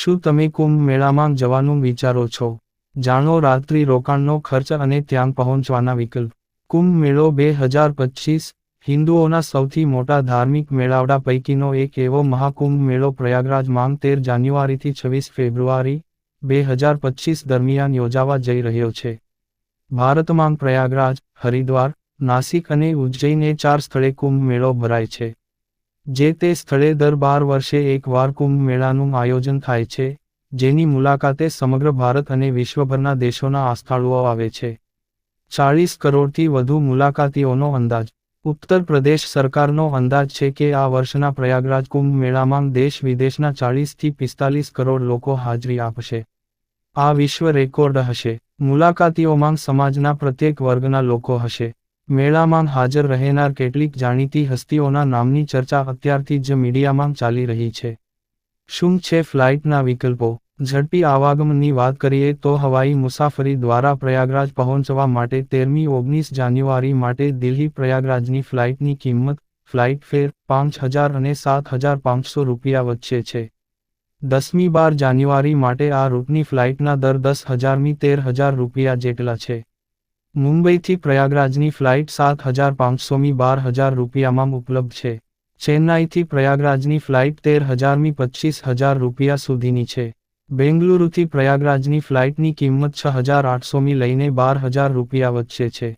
શું તમે કુંભ મેળામાં જવાનું વિચારો છો? જાણો રાત્રિ રોકાણનો ખર્ચ અને ત્યાં પહોંચવાના વિકલ્પ. કુંભ મેળો બે હજાર પચીસ, હિન્દુઓના સૌથી મોટા ધાર્મિક મેળાવડા પૈકીનો એક એવો મહાકુંભ મેળો પ્રયાગરાજમાં તેર જાન્યુઆરીથી છવ્વીસ ફેબ્રુઆરી, બે હજાર પચીસ દરમિયાન યોજાવા જઈ રહ્યો છે. ભારતમાં પ્રયાગરાજ, હરિદ્વાર, નાસિક અને ઉજ્જૈને ચાર સ્થળે કુંભ મેળો ભરાય છે. જે તે સ્થળે દર બાર વર્ષે એકવાર કુંભ મેળાનું આયોજન થાય છે, જેની મુલાકાતે સમગ્ર ભારત અને વિશ્વભરના દેશોના આસ્થાળુઓ આવે છે. ચાળીસ કરોડથી વધુ મુલાકાતીઓનો અંદાજ. ઉત્તર પ્રદેશ સરકારનો અંદાજ છે કે આ વર્ષના પ્રયાગરાજ કુંભ મેળામાં દેશ વિદેશના ચાળીસથી પિસ્તાલીસ કરોડ લોકો હાજરી આપશે. આ વિશ્વ રેકોર્ડ હશે. મુલાકાતીઓમાં સમાજના પ્રત્યેક વર્ગના લોકો હશે. મેળામાં હાજર રહેનાર કેટલીક જાણીતી હસ્તીઓના નામની ચર્ચા અત્યારથી જ મીડિયામાં ચાલી રહી છે. શું છે ફ્લાઇટના વિકલ્પો? ઝડપી આવાગમનની વાત કરીએ તો હવાઈ મુસાફરી દ્વારા પ્રયાગરાજ પહોંચવા માટે તેરમી ઓગણીસ જાન્યુઆરી માટે દિલ્હી પ્રયાગરાજની ફ્લાઇટની કિંમત, ફ્લાઇટ ફેર, પાંચ હજાર અને સાત હજાર પાંચસો રૂપિયા વચ્ચે છે. દસમી બાર જાન્યુઆરી માટે આ રૂટની ફ્લાઇટના દર દસ હજારમી તેર હજાર રૂપિયા જેટલા છે. મુંબઈથી પ્રયાગરાજની ફ્લાઇટ સાત હજાર પાંચસોમી બાર હજાર રૂપિયામાં ઉપલબ્ધ છે. ચેન્નાઈથી પ્રયાગરાજની ફ્લાઇટ તેર હજારમી પચીસ હજાર રૂપિયા સુધીની છે. બેંગલુરુથી પ્રયાગરાજની ફ્લાઇટની કિંમત છ હજાર આઠસોમી લઈને બાર હજાર રૂપિયા વચ્ચે છે.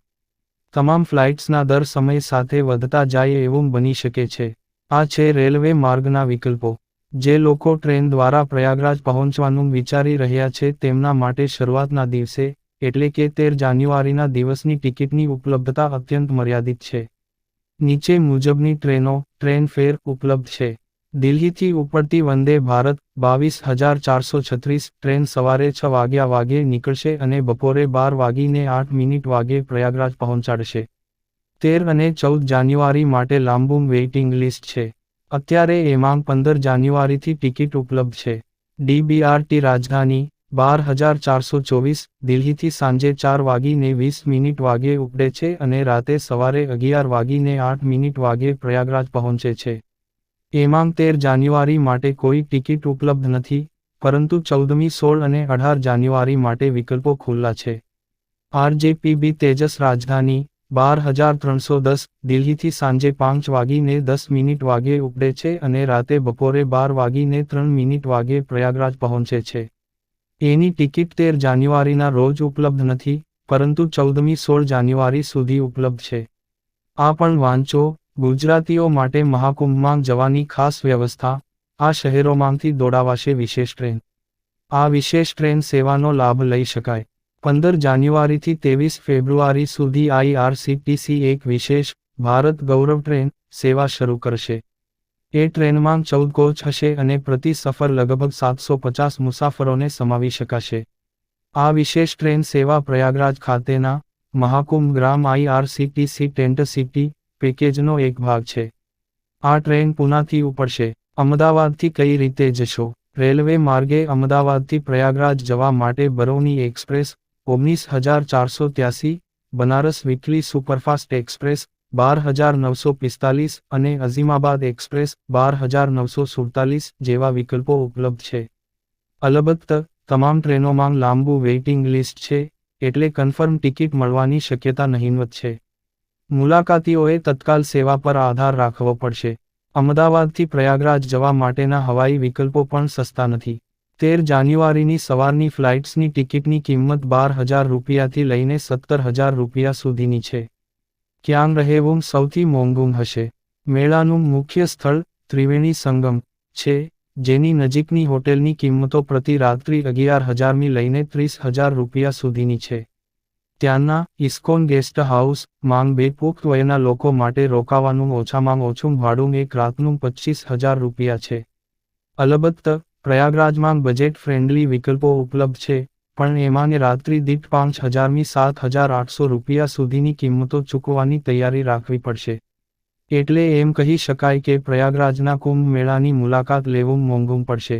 તમામ ફ્લાઇટ્સના દર સમય સાથે વધતા જાય એવું બની શકે છે. આ છે રેલવે માર્ગના વિકલ્પો. જે લોકો ટ્રેન દ્વારા પ્રયાગરાજ પહોંચવાનું વિચારી રહ્યા છે તેમના માટે શરૂઆતના દિવસે એટલે કે તેર જાન્યુઆરીના દિવસની ટિકિટની ઉપલબ્ધતા અત્યંત મર્યાદિત છે. નીચે મુજબની ટ્રેનો, ટ્રેન ફેર ઉપલબ્ધ છે. દિલ્હીથી ઉપડતી વંદે ભારત, બાવીસ હજાર ચારસો છત્રીસ, ટ્રેન સવારે છ વાગ્યા વાગે નીકળશે અને બપોરે બાર વાગીને આઠ મિનિટ વાગે પ્રયાગરાજ પહોંચાડશે. તેર અને ચૌદ જાન્યુઆરી માટે લાંબુ વેઇટિંગ લિસ્ટ છે. અત્યારે એમાં પંદર જાન્યુઆરીથી ટિકિટ ઉપલબ્ધ છે. ડીબીઆરટી રાજધાની બાર હજાર ચારસો ચોવીસ, દિલ્હીથી સાંજે ચાર વાગીને વીસ મિનિટ વાગે ઉપડે છે અને રાતે સવારે અગિયાર વાગીને આઠ મિનિટ વાગે પ્રયાગરાજ પહોંચે છે. એમાં તેર જાન્યુઆરી માટે કોઈ ટિકિટ ઉપલબ્ધ નથી, પરંતુ ચૌદમી સોળ અને અઢાર જાન્યુઆરી માટે વિકલ્પો ખુલ્લા છે. આરજેપીબી તેજસ રાજધાની, બાર હજાર ત્રણસો દસ, દિલ્હીથી સાંજે પાંચ વાગીને દસ મિનિટ વાગે ઉપડે છે અને રાતે બપોરે બાર વાગીને ત્રણ મિનિટ વાગે પ્રયાગરાજ પહોંચે છે. એની ટિકિટ તેર જાન્યુઆરીના રોજ ઉપલબ્ધ નથી, પરંતુ ચૌદમી સોળ જાન્યુઆરી સુધી ઉપલબ્ધ છે. આ પણ વાંચો, ગુજરાતીઓ માટે મહાકુંભમાં જવાની ખાસ વ્યવસ્થા, આ શહેરોમાંથી દોડાવાશે વિશેષ ટ્રેન. આ વિશેષ ટ્રેન સેવાનો લાભ લઈ શકાય. પંદર જાન્યુઆરીથી ત્રેવીસ ફેબ્રુઆરી સુધી આઈઆરસીટીસી એક વિશેષ ભારત ગૌરવ ટ્રેન સેવા શરૂ કરશે. એ ટ્રેનમાં ચૌદ કોચ હશે અને પ્રતિ સફર લગભગ સાતસો પચાસ મુસાફરોને સમાવી શકાશે. આ વિશેષ ટ્રેન સેવા પ્રયાગરાજ ખાતેના Mahakumbh Gram IRCTC tent city પેકેજનો એક ભાગ છે. આ ટ્રેન પુનાથી ઉપડશે. અમદાવાદથી કઈ રીતે જશો? રેલવે માર્ગે અમદાવાદથી પ્રયાગરાજ જવા માટે બરૌની એક્સપ્રેસ ઓગણીસ હજાર ચારસો ત્યાસી, બનારસ વીકલી સુપરફાસ્ટ એક્સપ્રેસ બાર હજાર નવસો પિસ્તાલીસ અને અઝીમાબાદ એક્સપ્રેસ બાર હજાર નવસો સુડતાલીસ જેવા વિકલ્પો ઉપલબ્ધ છે. અલબત્ત, તમામ ટ્રેનોમાં લાંબુ વેઇટિંગ લિસ્ટ છે, એટલે કન્ફર્મ ટિકિટ મળવાની શક્યતા નહીવત છે. મુલાકાતીઓએ તત્કાલ સેવા પર આધાર રાખવો પડશે. અમદાવાદથી પ્રયાગરાજ જવા માટેના હવાઈ વિકલ્પો પણ સસ્તા નથી. તેર જાન્યુઆરીની સવારની ફ્લાઇટ્સની ટિકિટની કિંમત બાર હજાર રૂપિયાથી લઈને સત્તર હજાર રૂપિયા સુધીની છે. ક્યાં રહેવું સૌથી મોંઘું હશે? મેળાનું મુખ્ય સ્થળ ત્રિવેણી સંગમ છે, જેની નજીકની હોટેલની કિંમતો પ્રતિ રાત્રિ અગિયાર હજારમી લઈને ત્રીસ હજાર રૂપિયા સુધીની છે. ત્યાંના ઇસ્કોન ગેસ્ટ હાઉસ માંગ બે પુખ્ત વયના લોકો માટે રોકાવાનું ઓછામાં ઓછું ભાડું એક રાતનું પચીસ હજાર રૂપિયા છે. અલબત્ત, પ્રયાગરાજમાં બજેટ ફ્રેન્ડલી વિકલ્પો ઉપલબ્ધ છે પણ એમાંને રાત્રિ દીઠ પાંચ હજારમી સાત હજાર આઠસો રૂપિયા સુધીની કિંમતો ચૂકવવાની તૈયારી રાખવી પડશે. એટલે એમ કહી શકાય કે પ્રયાગરાજના કુંભ મેળાની મુલાકાત લેવું મોંઘું પડશે.